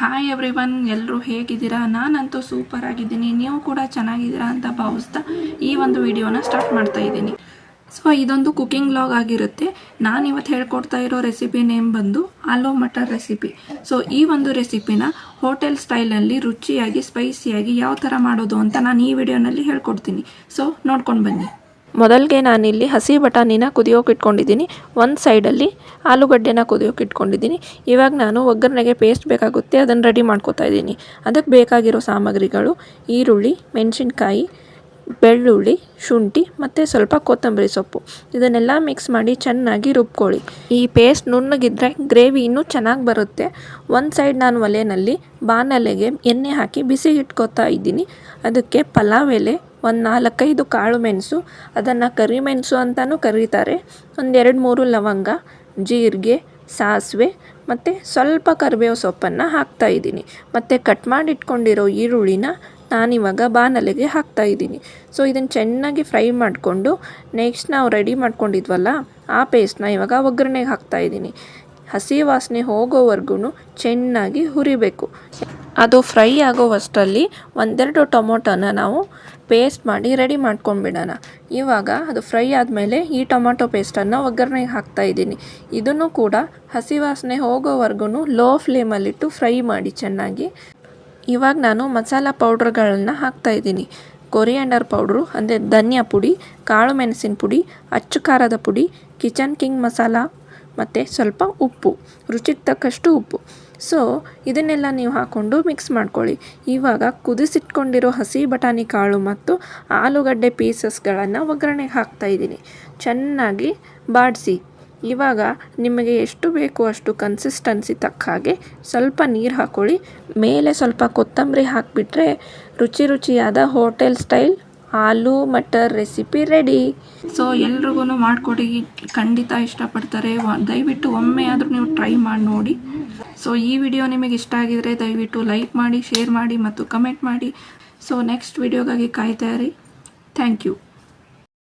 Hi every one ಎಲ್ಲರೂ ಹೇಗಿದ್ದೀರಾ? ನಾನಂತೂ ಸೂಪರ್ ಆಗಿದ್ದೀನಿ. ನೀವು ಕೂಡ ಚೆನ್ನಾಗಿದ್ದೀರಾ ಅಂತ ಭಾವಿಸ್ತಾ ಈ ಒಂದು ವಿಡಿಯೋನ ಸ್ಟಾರ್ಟ್ ಮಾಡ್ತಾ ಇದ್ದೀನಿ. ಸೊ ಇದೊಂದು ಕುಕಿಂಗ್ ಲಾಗ್ ಆಗಿರುತ್ತೆ. ನಾನು ಇವತ್ತು ಹೇಳ್ಕೊಡ್ತಾ ಇರೋ ರೆಸಿಪಿ ನೇಮ್ ಬಂದು ಆಲೂ ಮಟರ್ ರೆಸಿಪಿ ಸೊ ಈ ಒಂದು ರೆಸಿಪಿನ ಹೋಟೆಲ್ ಸ್ಟೈಲಲ್ಲಿ ರುಚಿಯಾಗಿ ಸ್ಪೈಸಿಯಾಗಿ ಯಾವ ಥರ ಮಾಡೋದು ಅಂತ ನಾನು ಈ ವಿಡಿಯೋನಲ್ಲಿ ಹೇಳ್ಕೊಡ್ತೀನಿ. ಸೊ ನೋಡ್ಕೊಂಡು ಬನ್ನಿ. ಮೊದಲಿಗೆ ನಾನಿಲ್ಲಿ ಹಸಿ ಬಟಾಣಿನ ಕುದಿಯೋಕೆ ಇಟ್ಕೊಂಡಿದ್ದೀನಿ. ಒಂದು ಸೈಡಲ್ಲಿ ಆಲೂಗಡ್ಡೆನ ಕುದಿಯೋಕೆ ಇಟ್ಕೊಂಡಿದ್ದೀನಿ. ಇವಾಗ ನಾನು ಒಗ್ಗರಣೆಗೆ ಪೇಸ್ಟ್ ಬೇಕಾಗುತ್ತೆ, ಅದನ್ನು ರೆಡಿ ಮಾಡ್ಕೋತಾ ಇದ್ದೀನಿ. ಅದಕ್ಕೆ ಬೇಕಾಗಿರೋ ಸಾಮಗ್ರಿಗಳು ಈರುಳ್ಳಿ, ಮೆಣಸಿನ್ಕಾಯಿ, ಬೆಳ್ಳುಳ್ಳಿ, ಶುಂಠಿ ಮತ್ತು ಸ್ವಲ್ಪ ಕೊತ್ತಂಬರಿ ಸೊಪ್ಪು. ಇದನ್ನೆಲ್ಲ ಮಿಕ್ಸ್ ಮಾಡಿ ಚೆನ್ನಾಗಿ ರುಬ್ಕೊಳ್ಳಿ. ಈ ಪೇಸ್ಟ್ ನುಣ್ಣಗಿದ್ರೆ ಗ್ರೇವಿ ಇನ್ನೂ ಚೆನ್ನಾಗಿ ಬರುತ್ತೆ. ಒಂದು ಸೈಡ್ ನಾನು ಒಲೆಯಲ್ಲಿ ಬಾಣಲೆಗೆ ಎಣ್ಣೆ ಹಾಕಿ ಬಿಸಿ ಇಟ್ಕೋತಾ ಇದ್ದೀನಿ. ಅದಕ್ಕೆ ಪಲಾವ್ ಎಲೆ ಒಂದು ನಾಲ್ಕೈದು ಕಾಳು ಮೆಣಸು, ಅದನ್ನು ಕರಿಮೆಣಸು ಅಂತಲೂ ಕರೀತಾರೆ. ಒಂದೆರಡು ಮೂರು ಲವಂಗ, ಜೀರಿಗೆ, ಸಾಸಿವೆ ಮತ್ತು ಸ್ವಲ್ಪ ಕರಿಬೇವು ಸೊಪ್ಪನ್ನು ಹಾಕ್ತಾ ಇದ್ದೀನಿ. ಮತ್ತು ಕಟ್ ಮಾಡಿ ಇಟ್ಕೊಂಡಿರೋ ಈರುಳ್ಳಿನ ನಾನಿವಾಗ ಬಾಣಲೆಗೆ ಹಾಕ್ತಾ ಇದ್ದೀನಿ. ಸೊ ಇದನ್ನು ಚೆನ್ನಾಗಿ ಫ್ರೈ ಮಾಡಿಕೊಂಡು ನೆಕ್ಸ್ಟ್ ನಾವು ರೆಡಿ ಮಾಡ್ಕೊಂಡಿದ್ವಲ್ಲ, ಆ ಪೇಸ್ಟ್ನ ಇವಾಗ ಒಗ್ಗರಣೆಗೆ ಹಾಕ್ತಾ ಇದ್ದೀನಿ. ಹಸಿ ವಾಸನೆ ಹೋಗೋವರೆಗೂ ಚೆನ್ನಾಗಿ ಹುರಿಬೇಕು. ಅದು ಫ್ರೈ ಆಗೋವಷ್ಟರಲ್ಲಿ ಒಂದೆರಡು ಟೊಮೊಟೊನ ನಾವು ಪೇಸ್ಟ್ ಮಾಡಿ ರೆಡಿ ಮಾಡ್ಕೊಂಡ್ಬಿಡೋಣ ಇವಾಗ ಅದು ಫ್ರೈ ಆದಮೇಲೆ ಈ ಟೊಮೊಟೊ ಪೇಸ್ಟನ್ನು ಒಗ್ಗರಣೆಗೆ ಹಾಕ್ತಾ ಇದ್ದೀನಿ. ಇದನ್ನು ಕೂಡ ಹಸಿ ವಾಸನೆ ಹೋಗೋವರೆಗೂ ಲೋ ಫ್ಲೇಮಲ್ಲಿಟ್ಟು ಫ್ರೈ ಮಾಡಿ ಚೆನ್ನಾಗಿ. ಇವಾಗ ನಾನು ಮಸಾಲ ಪೌಡ್ರ್ಗಳನ್ನು ಹಾಕ್ತಾ ಇದ್ದೀನಿ. ಕೊರಿಯಾಂಡರ್ ಪೌಡ್ರು, ಅಂದರೆ ಧನಿಯಾ ಪುಡಿ, ಕಾಳು ಮೆಣಸಿನ ಪುಡಿ, ಅಚ್ಚು ಖಾರದ ಪುಡಿ, ಕಿಚನ್ ಕಿಂಗ್ ಮಸಾಲ ಮತ್ತು ಸ್ವಲ್ಪ ಉಪ್ಪು, ರುಚಿಗೆ ತಕ್ಕಷ್ಟು ಉಪ್ಪು. ಸೊ ಇದನ್ನೆಲ್ಲ ನೀವು ಹಾಕ್ಕೊಂಡು ಮಿಕ್ಸ್ ಮಾಡ್ಕೊಳ್ಳಿ. ಇವಾಗ ಕುದಿಸಿಟ್ಕೊಂಡಿರೋ ಹಸಿ ಬಟಾಣಿ ಕಾಳು ಮತ್ತು ಆಲೂಗಡ್ಡೆ ಪೀಸಸ್ಗಳನ್ನು ಒಗ್ಗರಣೆಗೆ ಹಾಕ್ತಾ ಇದ್ದೀನಿ. ಚೆನ್ನಾಗಿ ಬಾಡಿಸಿ. ಇವಾಗ ನಿಮಗೆ ಎಷ್ಟು ಬೇಕು ಅಷ್ಟು ಕನ್ಸಿಸ್ಟೆನ್ಸಿ ತಕ್ಕ ಹಾಗೆ ಸ್ವಲ್ಪ ನೀರು ಹಾಕ್ಕೊಳ್ಳಿ ಮೇಲೆ ಸ್ವಲ್ಪ ಕೊತ್ತಂಬರಿ ಹಾಕಿಬಿಟ್ರೆ ರುಚಿ ರುಚಿಯಾದ hotel style aloo matar recipe ready. So ಎಲ್ರಿಗೂ ಮಾಡಿಕೊಡಿ, ಖಂಡಿತ ಇಷ್ಟಪಡ್ತಾರೆ. ದಯವಿಟ್ಟು ಒಮ್ಮೆ ಆದರೂ ನೀವು ಟ್ರೈ ಮಾಡಿ ನೋಡಿ. ಸೊ ಈ ವಿಡಿಯೋ ನಿಮಗೆ ಇಷ್ಟ ಆಗಿದರೆ ದಯವಿಟ್ಟು ಲೈಕ್ ಮಾಡಿ, ಶೇರ್ ಮಾಡಿ ಮತ್ತು ಕಮೆಂಟ್ ಮಾಡಿ. ಸೊ ನೆಕ್ಸ್ಟ್ ವಿಡಿಯೋಗಾಗಿ ಕಾಯ್ತಾ ಇರಿ. Thank you.